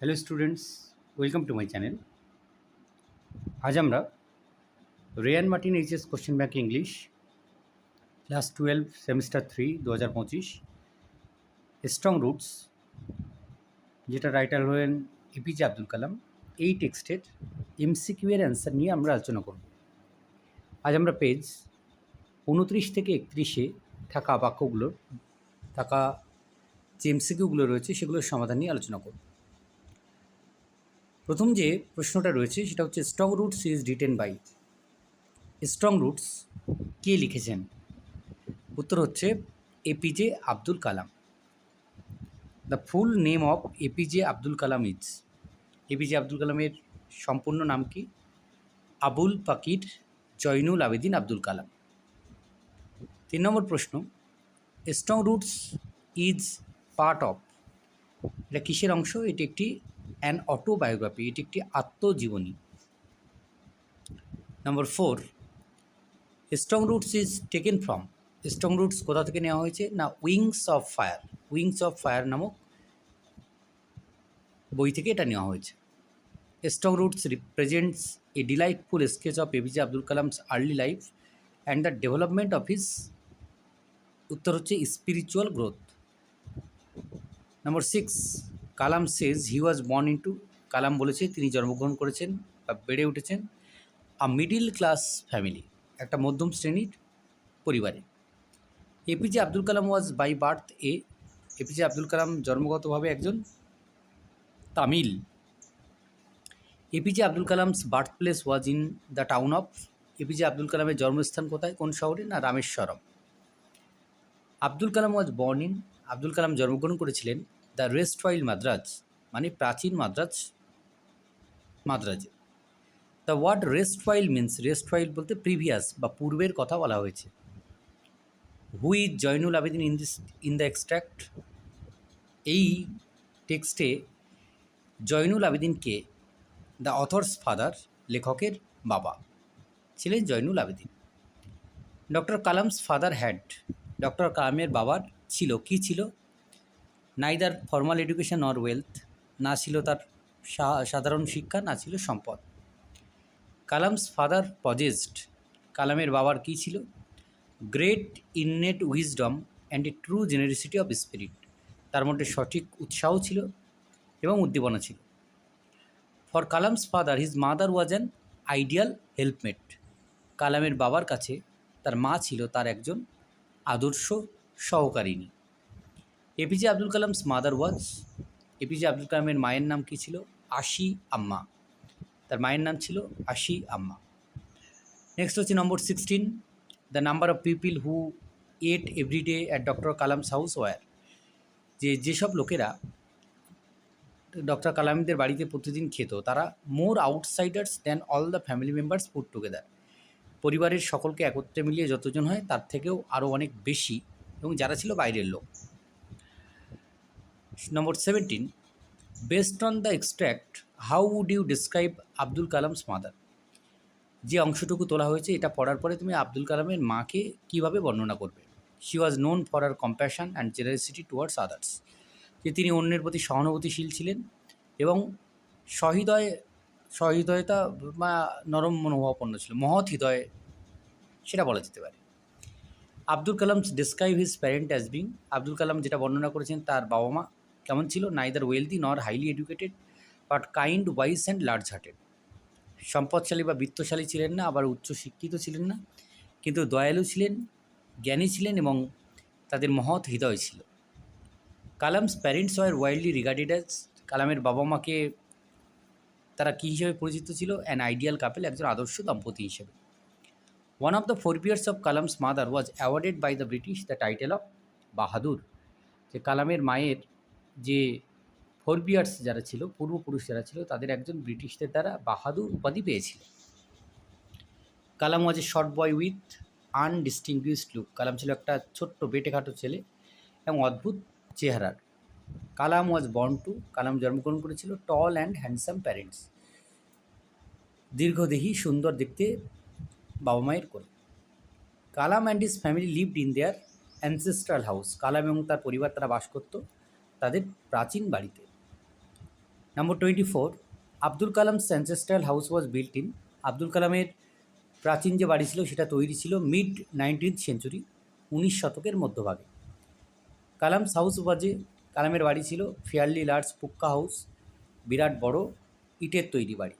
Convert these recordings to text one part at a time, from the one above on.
Hello students welcome to my channel আজ আমরা Ray and Martin HS question bank English class twelve semester three দু হাজার পঁচিশ strong roots যেটা writer হলেন এপিজে আব্দুল কালাম এই টেক্সটের এমসিকিউ এর অ্যান্সার নিয়ে আমরা আলোচনা করব। আজ আমরা পেজ উনত্রিশ থেকে একত্রিশে থাকা বাক্যগুলোর, থাকা যে এমসিকিউগুলো রয়েছে সেগুলোর সমাধান নিয়ে আলোচনা করব। প্রথম যে প্রশ্নটা রয়েছে সেটা হচ্ছে strong roots is written by strong roots কে লিখেছেন? উত্তর হচ্ছে APJ Abdul Kalam. The full name of APJ Abdul Kalam is APJ Abdul কালামের সম্পূর্ণ নাম কি? আবুল পাকির জয়নুল আবেদিন আব্দুল কালাম। তিন নম্বর প্রশ্ন strong roots is part of এটা কিসের অংশ? এটি একটি অ্যান অটোবায়োগ্রাফি এটি একটি আত্মজীবনী number four strong roots is taken from strong roots কোথা থেকে নেওয়া হয়েছে না wings of fire wings of fire নামক বই থেকে এটা নেওয়া হয়েছে strong roots represents a delightful sketch of APJ Abdul Kalam's early life and the development of his উত্তর হচ্ছে spiritual growth number six Kalam says he was born into Kalam বলেছে, তিনি জন্মগ্রহণ করেছেন বা বেড়ে উঠেছেন আ মিডিল ক্লাস ফ্যামিলি একটা মধ্যম শ্রেণির পরিবারে। APJ Abdul Kalam was by birth a APJ Abdul Kalam জন্মগতভাবে একজন Tamil. APJ Abdul Kalam's birth place was in the town of APJ Abdul কালামের জন্মস্থান কোথায়? কোন শহরে? না, Rameswaram. Abdul Kalam was born in Abdul Kalam জন্মগ্রহণ করেছিলেন দ্য রেস্টওয়াইল মাদ্রাজ মানে প্রাচীন Madras, মাদ্রাজে। The word erstwhile means erstwhile বলতে প্রিভিয়াস বা পূর্বের কথা বলা হয়েছে। Who is Zainul Abedin in this in the extract এই টেক্সটে জয়নুল আবেদিনকে দ্য অথর্স ফাদার লেখকের বাবা ছিলেন Zainul Abedin doctor Kalam's father had doctor কালামের বাবার ছিল, কি ছিল? Neither formal education or wealth না ছিল তার সাধারণ শিক্ষা, না ছিল সম্পদ। কালামস ফাদার পজেস্ট কালামের বাবার কী ছিল? Great innate wisdom and a true generosity of spirit তার মধ্যে সঠিক উৎসাহ ছিল এবং উদ্দীপনা ছিল। For Kalam's father his mother was an ideal helpmate কালামের বাবার কাছে তার মা ছিল তার একজন আদর্শ সহকারিণী। APJ Abdul Kalam's mother was APJ Abdul কালামের মায়ের নাম কী ছিল? আশি আম্মা। তার মায়ের নাম ছিল আশি আম্মা। নেক্সট হচ্ছে number sixteen the number of people who ate every day at doctor Kalam's house were যে যেসব লোকেরা ডক্টর কালামদের বাড়িতে প্রতিদিন খেত, তারা more outsiders than all the family members put together পরিবারের সকলকে একত্রে মিলিয়ে যতজন হয়, তার থেকেও আরও অনেক বেশি। এবং যারা ছিল বাইরের লোক। Number seventeen based on the extract how would you describe Abdul Kalam's mother যে অংশটুকু তোলা হয়েছে, এটা পড়ার পরে তুমি আব্দুল কালামের মাকে কীভাবে বর্ণনা করবে? She was known for her compassion and generosity towards others যে তিনি অন্যের প্রতি সহানুভূতিশীল ছিলেন এবং সহৃদয়, সহৃদয়তা বা নরম মনোভাবাপন্ন ছিল, মহৎ হৃদয়, সেটা বলা যেতে পারে। Abdul Kalam describe his parent as being Abdul Kalam যেটা বর্ণনা করেছেন, তার বাবা মা কেমন ছিল? Neither wealthy nor highly educated but kind wise and large hearted সম্পদশালী বা বিত্তশালী ছিলেন না, আবার উচ্চ শিক্ষিত ছিলেন না, কিন্তু দয়ালু ছিলেন, জ্ঞানী ছিলেন এবং তাদের মহৎ হৃদয় ছিল। Kalam's parents were widely regarded as কালামের বাবা মাকে তারা কী হিসেবে পরিচিত ছিল? অ্যান আইডিয়াল কাপেল একজন আদর্শ দম্পতি হিসেবে। One of the forebears of Kalam's mother was awarded by the British the title of Bahadur যে কালামের মায়ের যে ফোর পিয়ার্স যারা ছিল, পূর্বপুরুষ যারা ছিল, তাদের একজন ব্রিটিশদের দ্বারা বাহাদুর উপাধি পেয়েছিল। Kalam was a short boy with undistinguished look Kalam ছিল একটা ছোট্ট বেটেখাটো ছেলে এবং অদ্ভুত চেহারার। কালাম ওয়াজ বর্ন টু কালাম জন্মগ্রহণ করেছিল টল অ্যান্ড হ্যান্ডসাম প্যারেন্টস দীর্ঘদেহী, সুন্দর দেখতে বাবা মায়ের করে Kalam and his family lived in their ancestral house Kalam এবং তার পরিবার তারা বাস করত। তাদের প্রাচীন বাড়িতে। Number twenty four Abdul Kalam ancestral house was built in Abdul কালামের প্রাচীন যে বাড়ি ছিল, সেটা তৈরি ছিল মিড নাইনটিন্থ সেঞ্চুরি উনিশ শতকের মধ্যভাগে। কালামস হাউস ওয়াজে কালামের বাড়ি ছিল ফেয়ারলি লার্জ পুক্কা হাউস বিরাট বড় ইটের তৈরি বাড়ি।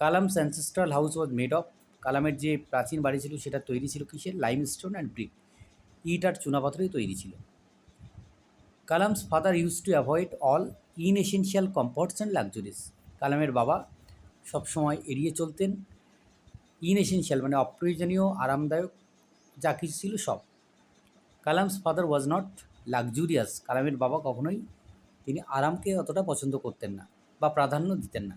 Kalam ancestral house was made of কালামের যে প্রাচীন বাড়ি ছিল, সেটা তৈরি ছিল কিসের? লাইমস্টোন অ্যান্ড ব্রিক ইট আর চুনাপাথরেই তৈরি ছিল। Kalam's father use to avoid all inessential comforts and luxuries কালামের বাবা সবসময় এড়িয়ে চলতেন। ইনএসেনশিয়াল মানে অপ্রয়োজনীয়, আরামদায়ক, যা কিছু ছিল সব। Kalam's father was not luxurious. কালামের বাবা কখনোই তিনি আরামকে অতটা পছন্দ করতেন না বা প্রাধান্য দিতেন না।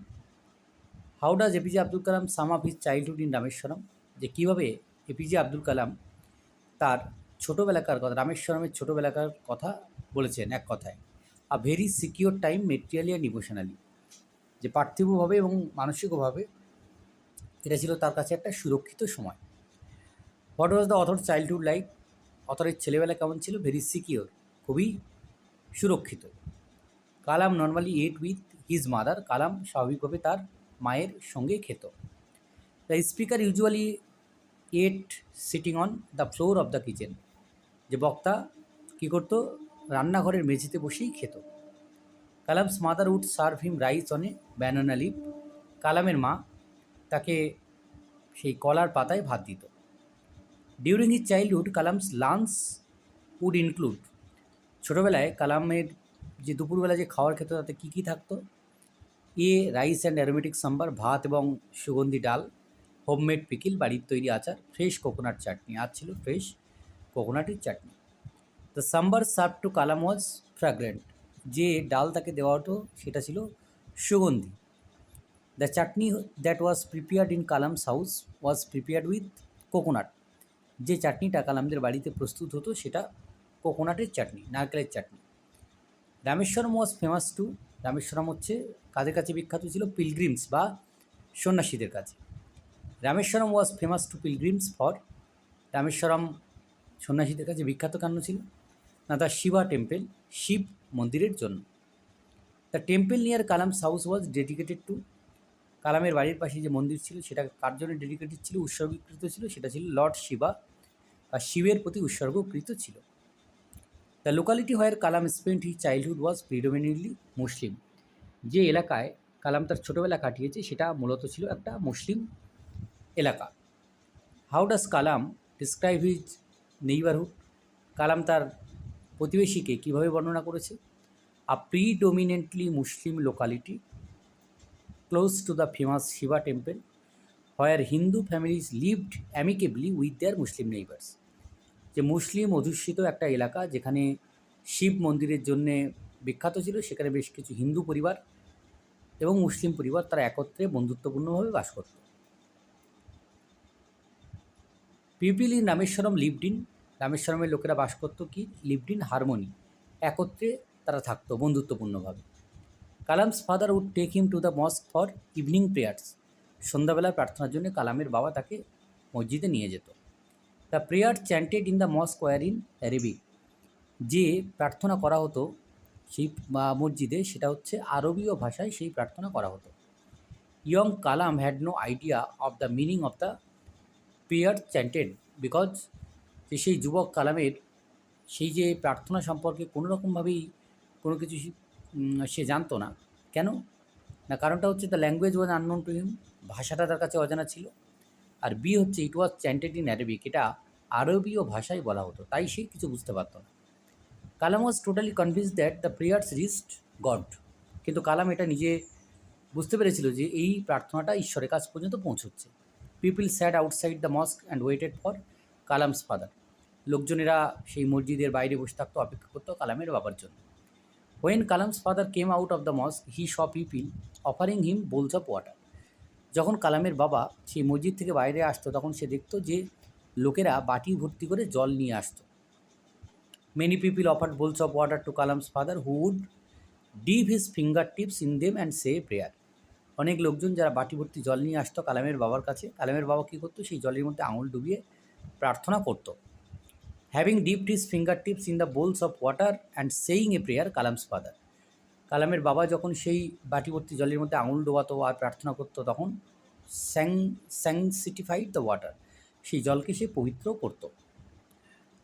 How does APJ Abdul Kalam sum up his childhood in Rameswaram? যে কীভাবে এপিজে আব্দুল কালাম তার ছোটোবেলাকার কথা, রামেশ্বরমের ছোটোবেলাকার কথা বলেছেন এক কথায়। A very secure time materially and emotionally যে পার্থিবভাবে এবং মানসিকভাবে এটা ছিল তার কাছে একটা সুরক্ষিত সময়। What was the author childhood life অথরের ছেলেবেলা কেমন ছিল? ভেরি সিকিওর খুবই সুরক্ষিত। Kalam normally ate with his mother Kalam স্বাভাবিকভাবে তার মায়ের সঙ্গে খেত। The speaker usually ate sitting on the floor of the kitchen যে বক্তা কী করতো? রান্নাঘরের মেঝেতে বসেই খেত। Kalam's mother would serve him rice on a banana leaf কালামের মা তাকে সেই কলার পাতায় ভাত দিত। During his childhood Kalam's lunch would include. ছোটোবেলায় কালামের যে দুপুরবেলা যে খাওয়ার খেত, তাতে কী কী থাকতো? A, rice and aromatic sambar, ভাত এবং সুগন্ধি ডাল, হোমমেড পিকিল, বাড়ির তৈরি আচার, ফ্রেশ কোকোনাট চাটনি। আর ছিল ফ্রেশ কোকোনাটের চাটনি। The sambar serve to Kalam was fragrant যে ডাল তাকে দেওয়া হতো, সেটা ছিল সুগন্ধি। The chutney that was prepared in Kalam's house was prepared with coconut যে চাটনিটা কালামদের বাড়িতে প্রস্তুত হতো, সেটা কোকোনাটের চাটনি, নারকেলের chutney. Rameswaram was famous to Rameswaram হচ্ছে, কাদের কাছে বিখ্যাত ছিল? পিলগ্রিমস বা সন্ন্যাসীদের কাছে। Rameswaram was famous to pilgrims for Rameswaram সন্ন্যাসীদের কাছে বিখ্যাত কেন ছিল না দ্য শিবা টেম্পল, শিব মন্দিরের জন্য। The temple near Kalam's house was dedicated to. কালামের বাড়ির পাশে যে মন্দির ছিল, সেটা কার জন্য ডেডিকেটেড ছিল, উৎসর্গীকৃত ছিল? সেটা ছিল লর্ড শিবা বা শিবের প্রতি উৎসর্গকৃত ছিল। The locality where Kalam spent he childhood was predominantly Muslim. যে এলাকায় কালাম তার ছোটোবেলা কাটিয়েছে, সেটা মূলত ছিল একটা মুসলিম এলাকা। How does Kalam describe his neighbourhood Kalam তার প্রতিবেশীকে কীভাবে বর্ণনা করেছে? A predominantly Muslim locality close to the famous Shiva temple where Hindu families lived amicably with their Muslim neighbours যে মুসলিম অধ্যুষিত একটা এলাকা যেখানে শিব মন্দিরের জন্যে বিখ্যাত ছিল, সেখানে বেশ কিছু হিন্দু পরিবার এবং মুসলিম পরিবার তারা একত্রে বন্ধুত্বপূর্ণভাবে বাস করত। People in Rameswaram lived in রামেশ্বরমের লোকেরা বাস করতো কি? Lived in harmony. একত্রে তারা থাকতো বন্ধুত্বপূর্ণভাবে। Kalam's father would take him to the mosque for evening prayers. সন্ধ্যাবেলা প্রার্থনার জন্য কালামের বাবা তাকে মসজিদে নিয়ে যেত। The prayer chanted in the mosque were in Arabic. যে প্রার্থনা করা হতো সেই মসজিদে সেটা হচ্ছে আরবীয় ভাষায় সেই প্রার্থনা করা হতো। Young Kalam had no idea of the meaning of the prayer chanted because যে সেই যুবক কালামের সেই যে প্রার্থনা সম্পর্কে কোনো রকমভাবেই কোনো কিছু সে জানতো না। কেন? না, কারণটা হচ্ছে the language was unknown to him ভাষাটা তার কাছে অজানা ছিল। আর বি হচ্ছে ইট ওয়াজ চ্যান্টেড ইন অ্যারবিক এটা আরবীয় ভাষায় বলা হতো, তাই সে কিছু বুঝতে পারত না। Kalam was totally convince that the prayers reached God কিন্তু কালাম এটা নিজে বুঝতে পেরেছিল যে এই প্রার্থনাটা ঈশ্বরের কাছ পর্যন্ত পৌঁছচ্ছে। People sat outside the mosque and waited for Kalam's father লোকজনেরা সেই মসজিদের বাইরে বসে থাকতো, অপেক্ষা করতো কালামের বাবার জন্য। When Kalam's father came out of the mosque he saw people offering him bowls of water যখন কালামের বাবা সেই মসজিদ থেকে বাইরে আসতো, তখন সে দেখতো যে লোকেরা বাটি ভর্তি করে জল নিয়ে আসতো। Many people offer bowls of water to Kalam's father who would dip his finger tips in them and say prayer অনেক লোকজন যারা বাটি ভর্তি জল নিয়ে আসতো কালামের বাবার কাছে, কালামের বাবা কী করতো, সেই জলের মধ্যে আঙুল ডুবিয়ে প্রার্থনা করতো। Having dipped his finger tips in the bowls of water and saying a prayer Kalam's father কালামের বাবা যখন সেই বাটিভর্তি জলের মধ্যে আঙুল ডোবাতো আর প্রার্থনা করতো তখন স্যাং স্যাংসিটিফাইড দ্য ওয়াটার সেই জলকে সে পবিত্র করতো।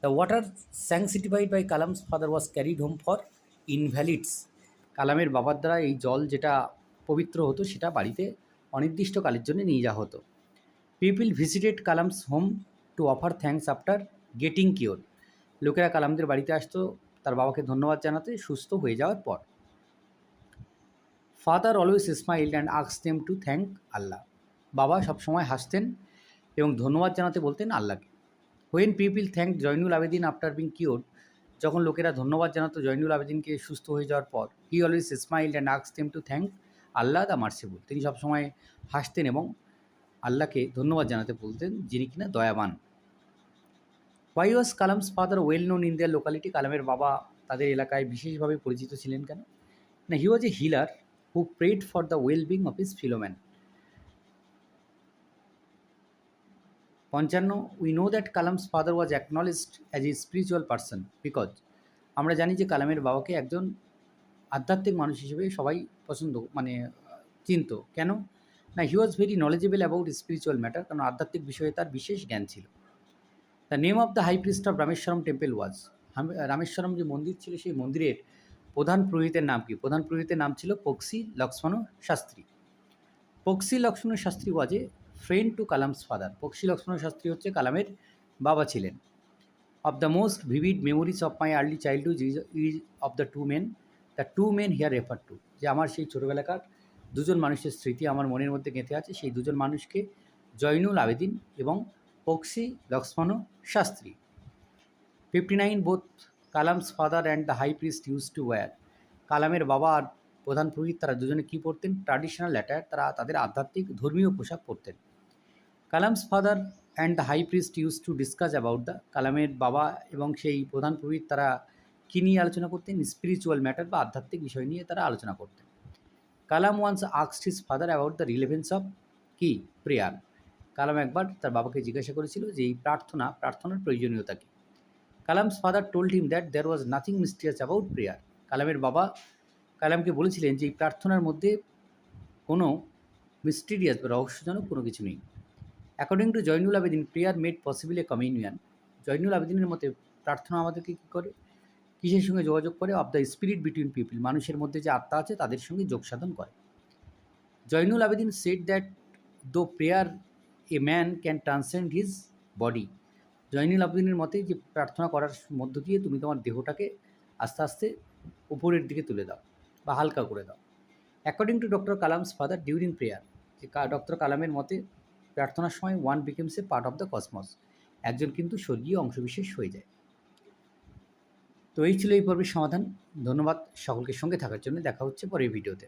The water sanctified by Kalam's father was carried home for invalids কালামের বাবার দ্বারা এই জল যেটা পবিত্র হতো সেটা বাড়িতে অনির্দিষ্টকালের জন্য নিয়ে যাওয়া হতো। People visited Kalam's home to offer thanks after getting cure লোকেরা কালামদের বাড়িতে আসতো, তার বাবাকে ধন্যবাদ জানাতে সুস্থ হয়ে যাওয়ার পর। Father always smiled and আক্স them to thank Allah বাবা সবসময় হাসতেন এবং ধন্যবাদ জানাতে বলতেন আল্লাহকে। When people thank Zainul Abedin after being cure যখন লোকেরা ধন্যবাদ জানাতো জয়নুল আবেদিনকে সুস্থ হয়ে যাওয়ার পর he always smiled and আক্স them to thank Allah the merciful তিনি সবসময় হাসতেন এবং আল্লাহকে ধন্যবাদ জানাতে বলতেন, যিনি কিনা দয়াবান। Why was Kalam's father well known in their locality কালামের বাবা তাদের এলাকায় বিশেষভাবে পরিচিত ছিলেন কেন? না he was a healer who prayed for the well being of his fellowmen পঞ্চান্ন we know that Kalam's father was acknowledged as a spiritual person because আমরা জানি যে কালামের বাবাকে একজন আধ্যাত্মিক মানুষ হিসেবে সবাই পছন্দ মানে চিনতো। কেন? না he was very knowledgeable about spiritual matter কারণ আধ্যাত্মিক বিষয়ে তার বিশেষ জ্ঞান ছিল। The name of the high priest of Rameswaram temple was Rameswaram যে মন্দির ছিল, সেই মন্দিরের প্রধান পুরোহিতের নাম কি? প্রধান পুরোহিতের নাম ছিল Pakshi Lakshmana Sastry. Pakshi Lakshmana Sastry was friend to Kalam's father Pakshi Lakshmana Sastry হচ্ছে কালামের বাবা ছিলেন। Of the most vivid memories of my early childhood is is of the two men the two men here refer to যে আমার সেই ছোটোবেলাকার দুজন মানুষের স্মৃতি আমার মনের মধ্যে গেঁথে আছে, সেই দুজন মানুষকে জয়নুল আবেদিন এবং Pakshi Lakshmana Sastry fifty nine both Kalam's father and the high priest use to wear কালামের বাবা আর প্রধান পুরোহিত তারা দুজনে কী পরতেন? ট্র্যাডিশনাল অ্যাটায়ার তারা তাদের আধ্যাত্মিক ধর্মীয় পোশাক পরতেন। Kalam's father and the high priest use to discuss about the কালামের বাবা এবং সেই প্রধান পুরোহিত তারা কী নিয়ে আলোচনা করতেন? স্পিরিচুয়াল ম্যাটার বা আধ্যাত্মিক বিষয় নিয়ে তারা আলোচনা করতেন। Kalam once আক্সড his father about the relevance of কি? প্রেয়ার কালাম একবার তার বাবাকে জিজ্ঞাসা করেছিল যে এই প্রার্থনা, প্রার্থনার প্রয়োজনীয়তা কী? Kalam's father told him that there was nothing mysterious about prayer কালামের বাবা কালামকে বলেছিলেন যে এই প্রার্থনার মধ্যে কোনো মিস্টিরিয়াস বা রহস্যজনক কোনো কিছু নেই। According to Zainul Abedin prayer made possible a communion Zainul আবেদিনের মতে প্রার্থনা আমাদেরকে কী করে? কিসের সঙ্গে যোগাযোগ করে? Of the spirit between people মানুষের মধ্যে যে আত্মা আছে তাদের সঙ্গে যোগ সাধন করে। Zainul Abedin said that though prayer a man can transcend his body Zainul আবেদিনের মতে যে প্রার্থনা করার মধ্য দিয়ে তুমি তোমার দেহটাকে আস্তে আস্তে উপরের দিকে তুলে দাও বা হালকা করে দাও। According to doctor Kalam's father during prayer যে ডক্টর কালামের মতে প্রার্থনার সময় one becomes a part of the cosmos একজন কিন্তু স্বর্গীয় অংশবিশেষ হয়ে যায়। তো এই ছিল এই পর্বের সমাধান। ধন্যবাদ সকলকে সঙ্গে থাকার জন্য। দেখা হচ্ছে পরের ভিডিওতে।